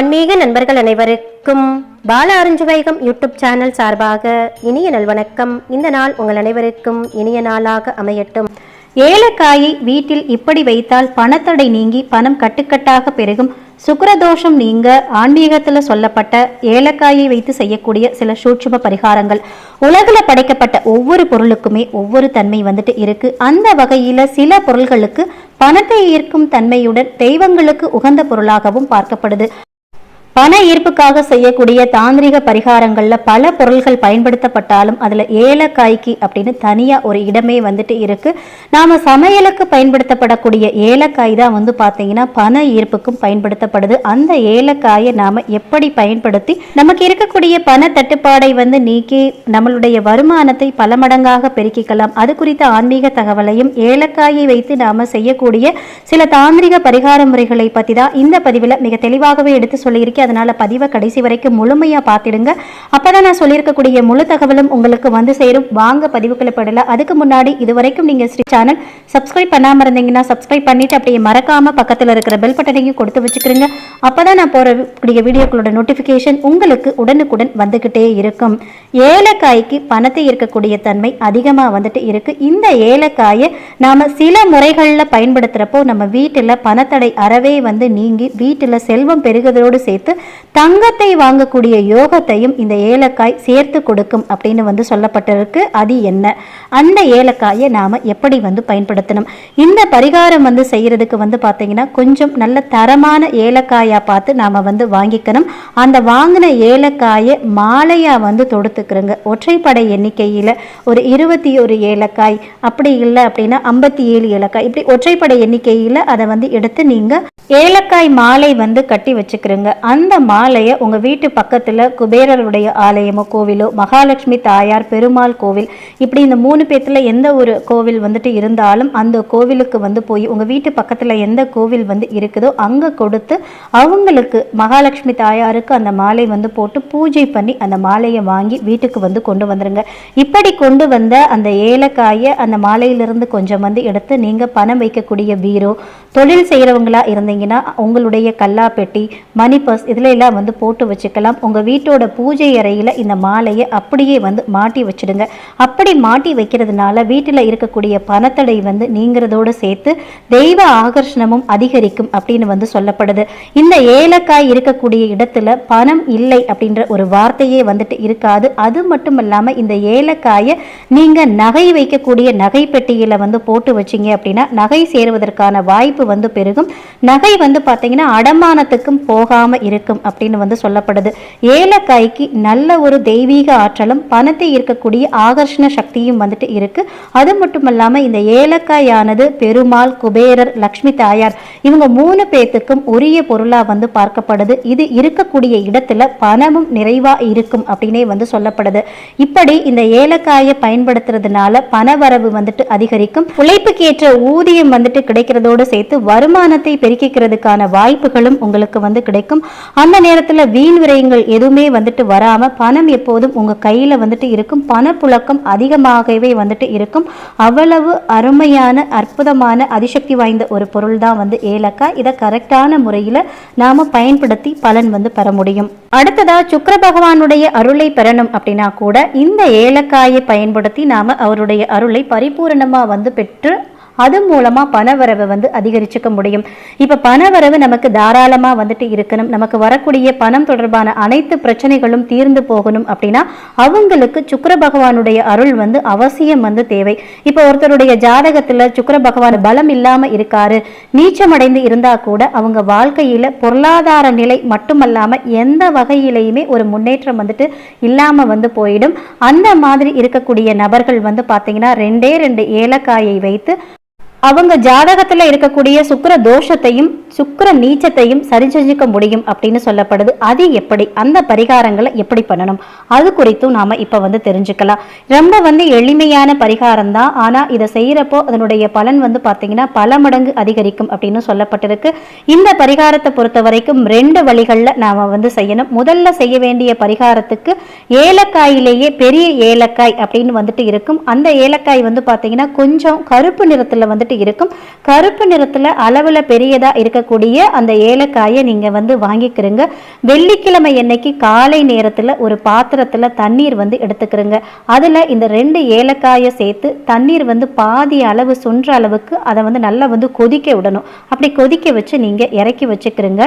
ஆன்மீக நண்பர்கள் அனைவருக்கும் பால அருஞ்சுவைகம் யூடியூப் சேனல் சார்பாக இனிய நல்வணக்கம் இந்த நாள் உங்கள் அனைவருக்கும் இனிய நாளாக அமையட்டும். ஏலக்காயை வீட்டில் இப்படி வைத்தால் பணத்தடை நீங்கி பணம் கட்டுக்கட்டாக பெருகும் சுக்கரதோஷம் நீங்க ஆன்மீகத்தில் சொல்லப்பட்ட ஏலக்காயை வைத்து செய்யக்கூடிய சில சூட்சும பரிகாரங்கள். உலகில் படைக்கப்பட்ட ஒவ்வொரு பொருளுக்குமே ஒவ்வொரு தன்மை வந்துட்டு இருக்கு. அந்த வகையில் சில பொருள்களுக்கு பணத்தை ஈர்க்கும் தன்மையுடன் தெய்வங்களுக்கு உகந்த பொருளாகவும் பார்க்கப்படுது. பண ஈர்ப்புக்காக செய்யக்கூடிய தாந்திரிக பரிகாரங்கள்ல பல பொருள்கள் பயன்படுத்தப்பட்டாலும் அதுல ஏலக்காய்க்கு அப்படின்னு தனியா ஒரு இடமே வந்துட்டு இருக்கு. நாம சமையலுக்கு பயன்படுத்தப்படக்கூடிய ஏலக்காய் தான் வந்து பாத்தீங்கன்னா பண ஈர்ப்புக்கும் பயன்படுத்தப்படுது. அந்த ஏலக்காயை நாம எப்படி பயன்படுத்தி நமக்கு இருக்கக்கூடிய பண தட்டுப்பாடை வந்து நீக்கி நம்மளுடைய வருமானத்தை பல மடங்காக பெருக்கிக்கலாம். அது குறித்த ஆன்மீக தகவலையும் ஏலக்காயை வைத்து நாம செய்யக்கூடிய சில தாந்திரிக பரிகார முறைகளை பத்தி தான் இந்த பதிவில் மிக தெளிவாகவே எடுத்து சொல்லியிருக்கேன். அதனால பதிவை கடைசி வரைக்கும் முழுமையா பார்த்துடுங்க. அப்பதான் நான் சொல்லியிருக்கக்கூடிய முழு தகவலும் உங்களுக்கு வந்து சேரும். வாங்க பதிவுக்குள்ள படல அதுக்கு முன்னாடி இது வரைக்கும் நீங்க ஸ்ரீ சேனல் சப்ஸ்கிரைப் பண்ணாம இருந்தீங்கன்னா சப்ஸ்கிரைப் பண்ணிட்டு அப்படியே மறக்காம பக்கத்துல இருக்கிற பெல் பட்டனையும் கொடுத்து வச்சுக்கிறீங்க அப்பதான் நான் போறக்கூடிய வீடியோக்களோட நோட்டிபிகேஷன் உங்களுக்கு உடனுக்குடன் வந்துகிட்டே இருக்கும். ஏலக்காய்க்கு பணத்தை இருக்கக்கூடிய தன்மை அதிகமா வந்துட்டு இருக்கு. இந்த ஏலக்காயை நாம சில முறைகள்ல பயன்படுத்துறப்போ நம்ம வீட்டுல பணத்தடை அறவே வந்து நீங்கி வீட்டுல செல்வம் பெருகுவதோடு சேர்த்து தங்கத்தை வாங்கக்கூடிய யோகத்தையும் இந்த ஏலக்காய் சேர்த்து கொடுக்கும் அப்படின்னு வந்து சொல்லப்பட்டிருக்கு. அது என்ன? அந்த ஏலக்காயை நாம எப்படி வந்து பயன்படுத்தணும்? இந்த பரிகாரம் வந்து செய்யறதுக்கு வந்து பார்த்தீங்கன்னா கொஞ்சம் நல்ல தரமான ஏலக்காயா பார்த்து நாம வந்து வாங்கிக்கணும். அந்த வாங்கின ஏலக்காயை மாலையாக வந்து தொடுத்துக்கிறோங்க. ஒற்றைப்படை எண்ணிக்கையில் ஒரு இருபத்தி ஒரு ஏலக்காய் அப்படி இல்லை அப்படின்னா ஐம்பத்தி ஏழு ஏலக்காய் இப்படி ஒற்றைப்படை எண்ணிக்கையில் அதை வந்து எடுத்து நீங்க ஏலக்காய் மாலை வந்து கட்டி வச்சுக்கிறோங்க. அந்த மாலையை உங்கள் வீட்டு பக்கத்தில் குபேரருடைய ஆலயமோ கோவிலோ மகாலட்சுமி தாயார் பெருமாள் கோவில் இப்படி இந்த மூணு பேர்த்தில் எந்த ஒரு கோவில் வந்துட்டு இருந்தாலும் அந்த கோவிலுக்கு வந்து போய் உங்கள் வீட்டு பக்கத்தில் எந்த கோவில் வந்து இருக்குதோ அங்கே கொடுத்து அவங்களுக்கு மகாலட்சுமி தாயாருக்கு அந்த மாலை வந்து போட்டு பூஜை பண்ணி அந்த மாலையை வாங்கி வீட்டுக்கு வந்து கொண்டு வந்துருங்க. இப்படி கொண்டு வந்த அந்த ஏலக்காயை அந்த மாலையிலிருந்து கொஞ்சம் வந்து எடுத்து நீங்கள் பணம் வைக்கக்கூடிய பீரோ தொழில் செய்கிறவங்களா இருந்தீங்கன்னா உங்களுடைய கல்லாப்பெட்டி மணி பர்ஸ் இதுல எல்லாம் வந்து போட்டு வச்சுக்கலாம். உங்க வீட்டோட பூஜை அறையில் இந்த மாலையை அப்படியே வந்து மாட்டி வச்சிடுங்க. அப்படி மாட்டி வைக்கிறதுனால வீட்டில் இருக்கக்கூடிய பணத்தடை வந்து நீங்கிறதோடு சேர்த்து தெய்வ ஆகர்ஷணமும் அதிகரிக்கும் அப்படின்னு வந்து சொல்லப்படுது. இந்த ஏலக்காய் இருக்கக்கூடிய இடத்துல பணம் இல்லை அப்படின்ற ஒரு வார்த்தையே வந்துட்டு இருக்காது. அது மட்டும் இல்லாம இந்த ஏலக்காயை நீங்க நகை வைக்கக்கூடிய நகை பெட்டியில் வந்து போட்டு வச்சீங்க அப்படின்னா நகை சேருவதற்கான வாய்ப்பு வந்து பெருகும். நகை வந்து பார்த்தீங்கன்னா அடமானத்துக்கும் போகாமல் இருக்கும் அப்படின்னு வந்து சொல்லப்படுது. ஏலக்காய்க்கு நல்ல ஒரு தெய்வீக ஆற்றலும் பணத்தை இருக்கக்கூடிய ஆகர்ஷண சக்தியும் வந்துட்டு இருக்கு. அது மட்டும் இல்லாம இந்த ஏலக்காயானது பெருமாள் குபேரர் லக்ஷ்மி தாயார் இவங்க மூணு பேத்துக்கும் உரிய பொருளாக வந்து பார்க்கப்படுது. இது இருக்கக்கூடிய இடத்துல பணமும் நிறைவாக இருக்கும் அப்படின்னே வந்து சொல்லப்படுது. இப்படி இந்த ஏலக்காயை பயன்படுத்துறதுனால பணவரவு வந்துட்டு அதிகரிக்கும். உழைப்புக்கேற்ற ஊதியம் வந்துட்டு கிடைக்கிறதோடு சேர்த்து வருமானத்தை பெருக்கிக்க பெருக்கிக்கிறதுக்கான வாய்ப்புகளும் உங்களுக்கு வந்து கிடைக்கும். அந்த நேரத்தில் வீண் விரயங்கள் எதுவுமே வந்துட்டு வராமல் பணம் எப்போதும் உங்கள் கையில் வந்துட்டு இருக்கும். பணப்புழக்கம் அதிகமாகவே வந்துட்டு இருக்கும். அவ்வளவு அருமையான அற்புதமான அதிசக்தி வாய்ந்த ஒரு பொருள் தான் வந்து ஏலக்காய். இதை கரெக்டான முறையில் நாம பயன்படுத்தி பலன் வந்து பெற முடியும். அடுத்ததா சுக்கர பகவானுடைய அருளை பெறணும் அப்படின்னா கூட இந்த ஏலக்காயை பயன்படுத்தி நாம அவருடைய அருளை பரிபூரணமாக வந்து பெற்று அது மூலமா பணவரவை வந்து அதிகரிச்சுக்க முடியும். இப்ப பணவரவு நமக்கு தாராளமா வந்துட்டு இருக்கணும். நமக்கு வரக்கூடிய பணம் தொடர்பான அனைத்து பிரச்சனைகளும் தீர்ந்து போகணும் அப்படின்னா அவங்களுக்கு சுக்கர பகவானுடைய அருள் வந்து அவசியம் வந்து தேவை. இப்போ ஒருத்தருடைய ஜாதகத்துல சுக்கர பகவான் பலம் இல்லாம இருக்காரு நீச்சமடைந்து இருந்தா கூட அவங்க வாழ்க்கையில பொருளாதார நிலை மட்டுமல்லாம எந்த வகையிலையுமே ஒரு முன்னேற்றம் வந்துட்டு இல்லாம வந்து போயிடும். அந்த மாதிரி இருக்கக்கூடிய நபர்கள் வந்து பார்த்தீங்கன்னா ரெண்டே ரெண்டு ஏலக்காயை வைத்து அவங்க ஜாதகத்துல இருக்கக்கூடிய சுக்கர தோஷத்தையும் சுக்கர நீச்சத்தையும் சரி செஞ்சுக்க முடியும் அப்படின்னு சொல்லப்படுது. அது எப்படி? அந்த பரிகாரங்களை எப்படி பண்ணணும்? அது குறித்தும் நாம இப்ப வந்து தெரிஞ்சுக்கலாம். ரொம்ப வந்து எளிமையான பரிகாரம் தான். ஆனா இதை செய்யறப்போ அதனுடைய பலன் வந்து பாத்தீங்கன்னா பல மடங்கு அதிகரிக்கும் அப்படின்னு சொல்லப்பட்டிருக்கு. இந்த பரிகாரத்தை பொறுத்த வரைக்கும் ரெண்டு வழிகள்ல நாம வந்து செய்யணும். முதல்ல செய்ய வேண்டிய பரிகாரத்துக்கு ஏலக்காயிலேயே பெரிய ஏலக்காய் அப்படின்னு வந்துட்டு இருக்கும். அந்த ஏலக்காய் வந்து பாத்தீங்கன்னா கொஞ்சம் கருப்பு நிறத்துல வந்துட்டு வந்துட்டு இருக்கும். கருப்பு நிறத்துல அளவுல பெரியதா இருக்கக்கூடிய அந்த ஏலக்காயை நீங்க வந்து வாங்கிக்கிறீங்க. வெள்ளிக்கிழமை அன்னைக்கு காலை நேரத்துல ஒரு பாத்திரத்துல தண்ணீர் வந்து எடுத்துக்கிறீங்க. அதுல இந்த ரெண்டு ஏலக்காயை சேர்த்து தண்ணீர் வந்து பாதி அளவு சுன்ற அளவுக்கு அதை வந்து நல்லா வந்து கொதிக்க விடணும். அப்படி கொதிக்க வச்சு நீங்க இறக்கி வச்சுக்கிறீங்க.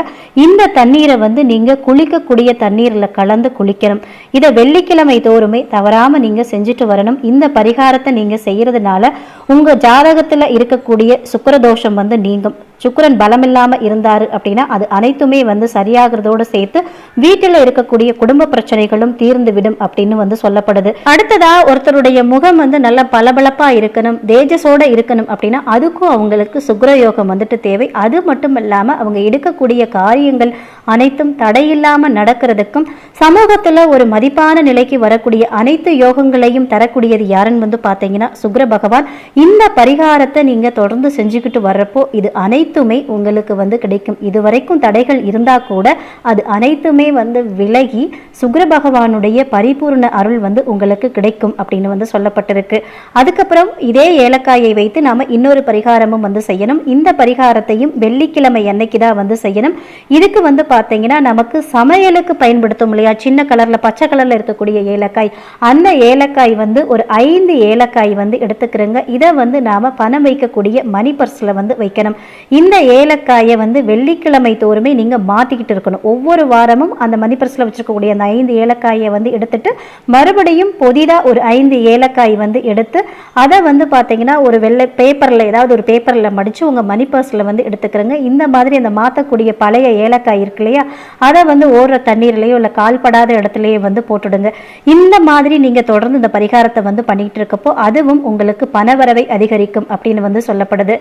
இந்த தண்ணீரை வந்து நீங்க குளிக்கக்கூடிய தண்ணீர்ல கலந்து குளிக்கணும். இதை வெள்ளிக்கிழமை தோறுமே தவறாம நீங்க செஞ்சுட்டு வரணும். இந்த பரிகாரத்தை நீங்க செய்யறதுனால உங்க ஜாதகத்துல இருக்கக்கூடிய சுக்கிரதோஷம் வந்து நீங்கும். சுக்கரன் பலம் இல்லாம இருந்தாரு அப்படின்னா அது அனைத்துமே வந்து சரியாகிறதோட சேர்த்து வீட்டில் இருக்கக்கூடிய குடும்ப பிரச்சனைகளும் தீர்ந்து விடும் அப்படின்னு வந்து சொல்லப்படுது. அடுத்ததா ஒருத்தருடைய முகம் வந்து நல்ல பளபளப்பா இருக்கணும் தேஜஸோட இருக்கணும் அப்படின்னா அதுக்கும் அவங்களுக்கு சுக்கர யோகம் வந்துட்டு தேவை. அது மட்டும் இல்லாம அவங்க எடுக்கக்கூடிய காரியங்கள் அனைத்தும் தடையில்லாம நடக்கிறதுக்கும் சமூகத்துல ஒரு மதிப்பான நிலைக்கு வரக்கூடிய அனைத்து யோகங்களையும் தரக்கூடியது யாருன்னு வந்து பார்த்தீங்கன்னா சுக்ர பகவான். இந்த பரிகாரத்தை நீங்க தொடர்ந்து செஞ்சுக்கிட்டு வர்றப்போ இது அனைத்து அனைத்துமே உங்களுக்கு வந்து கிடைக்கும். இதுவரைக்கும் தடைகள் இருந்தா கூட அது அனைத்துமே வந்து விலகி சுக்கர பகவானுடைய பரிபூர்ண அருள் வந்து உங்களுக்கு கிடைக்கும் அப்படின்னு வந்து சொல்லப்பட்டிருக்கு. அதுக்கப்புறம் இதே ஏலக்காயை வைத்து நாம இன்னொரு பரிகாரமும் வந்து செய்யணும். இந்த பரிகாரத்தையும் வெள்ளிக்கிழமை அன்னைக்கு தான் வந்து செய்யணும். இதுக்கு வந்து பார்த்தீங்கன்னா நமக்கு சமையலுக்கு பயன்படுத்தும் இல்லையா? சின்ன கலர்ல பச்சை கலர்ல இருக்கக்கூடிய ஏலக்காய். அந்த ஏலக்காய் வந்து ஒரு ஐந்து ஏலக்காய் வந்து எடுத்துக்கிறோங்க. இதை வந்து நாம பணம் வைக்கக்கூடிய மணி பர்ஸ்ல வந்து வைக்கணும். இந்த ஏலக்காயை வந்து வெள்ளிக்கிழமை தோறுமே நீங்கள் மாற்றிக்கிட்டு இருக்கணும். ஒவ்வொரு வாரமும் அந்த மணி வச்சுருக்கக்கூடிய வச்சிருக்கக்கூடிய அந்த ஐந்து ஏலக்காயை வந்து எடுத்துட்டு மறுபடியும் புதிதாக ஒரு ஐந்து ஏலக்காய் வந்து எடுத்து அதை வந்து பார்த்தீங்கன்னா ஒரு வெள்ளை பேப்பரில் ஏதாவது ஒரு பேப்பரில் மடித்து உங்கள் மணி பர்ஸில் வந்து எடுத்துக்கிறேங்க. இந்த மாதிரி அந்த மாற்றக்கூடிய பழைய ஏலக்காய் இருக்கு இல்லையா? அதை வந்து ஓடுற தண்ணீர்லேயோ இல்லை கால்படாத இடத்துலையோ வந்து போட்டுடுங்க. இந்த மாதிரி நீங்கள் தொடர்ந்து இந்த பரிகாரத்தை வந்து பண்ணிக்கிட்டு இருக்கப்போ அதுவும் உங்களுக்கு பணவரவை அதிகரிக்கும் அப்படின்னு வந்து சொல்லப்படுது.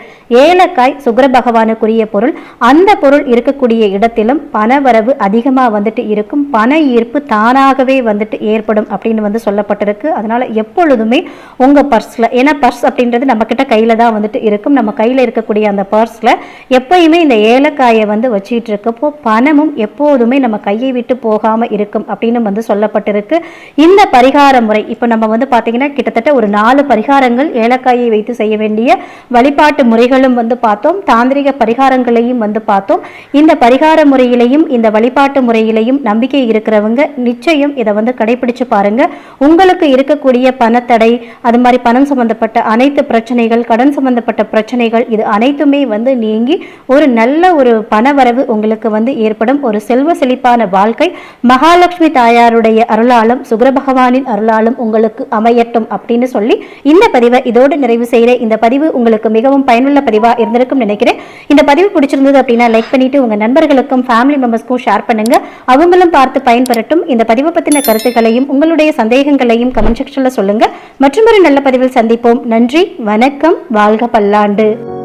ஏலக்காய் சுக்கிர பகவானுக்குரிய பொருள். அந்த பொருள் இருக்கக்கூடிய இடத்திலும் பணவரவு அதிகமாக வந்துட்டு இருக்கும். பண ஈர்ப்பு தானாகவே வந்துட்டு ஏற்படும் அப்படின்னு வந்து சொல்லப்பட்டிருக்கு. அதனால் எப்பொழுதுமே உங்கள் பர்ஸில் ஏன்னா பர்ஸ் அப்படின்றது நம்ம கிட்ட தான் வந்துட்டு இருக்கும். நம்ம கையில் இருக்கக்கூடிய அந்த பர்ஸில் எப்பயுமே இந்த ஏலக்காயை வந்து வச்சுட்டு இருக்கப்போ பணமும் எப்போதுமே நம்ம கையை விட்டு போகாமல் இருக்கும் அப்படின்னு வந்து சொல்லப்பட்டிருக்கு. இந்த பரிகார முறை இப்போ நம்ம வந்து பார்த்தீங்கன்னா கிட்டத்தட்ட ஒரு நாலு பரிகாரங்கள் ஏலக்காயை வைத்து செய்ய வேண்டிய வழிபாட்டு முறைகளும் வந்து பார்த்தோம். தாந்திரிக பரிகாரங்களையும் வந்து பார்த்தோம். இந்த பரிகார முறையிலையும் இந்த வழிபாட்டு முறையிலையும் நம்பிக்கை இருக்கிறவங்க நிச்சயம் இதை வந்து கடைபிடிச்சு பாருங்க. உங்களுக்கு இருக்கக்கூடிய பணத்தடை அது மாதிரி பணம் சம்பந்தப்பட்ட அனைத்து பிரச்சனைகள் கடன் சம்பந்தப்பட்ட பிரச்சனைகள் இது அனைத்துமே வந்து நீங்கி ஒரு நல்ல ஒரு பணவரவு உங்களுக்கு வந்து ஏற்படும். ஒரு செல்வ செழிப்பான வாழ்க்கை. மகாலட்சுமி தாயாருடைய அருளாலும் சுக்கிர பகவானின் அருளாலும் உங்களுக்கு அமையட்டும் அப்படின்னு சொல்லி இந்த பதிவை இதோடு நிறைவு செய்கிற இந்த பதிவு உங்களுக்கு மிகவும் பயனுள்ள பதிவாக இருந்திருக்கும் நினைக்கிறேன். இந்த பதிவு பிடிச்சிருந்தது அப்படின்னா லைக் பண்ணிட்டு உங்க நண்பர்களுக்கும் ஃபேமிலி மெம்பர்ஸ்க்கும் ஷேர் பண்ணுங்க. அவங்களும் பார்த்து பயன்பெறட்டும். இந்த பதிவை பத்தின கருத்துக்களையும் உங்களுடைய சந்தேகங்களையும் கமெண்ட் செக்ஷன்ல சொல்லுங்க. மற்றும் ஒரு நல்ல பதிவில் சந்திப்போம். நன்றி வணக்கம் வாழ்க பல்லாண்டு.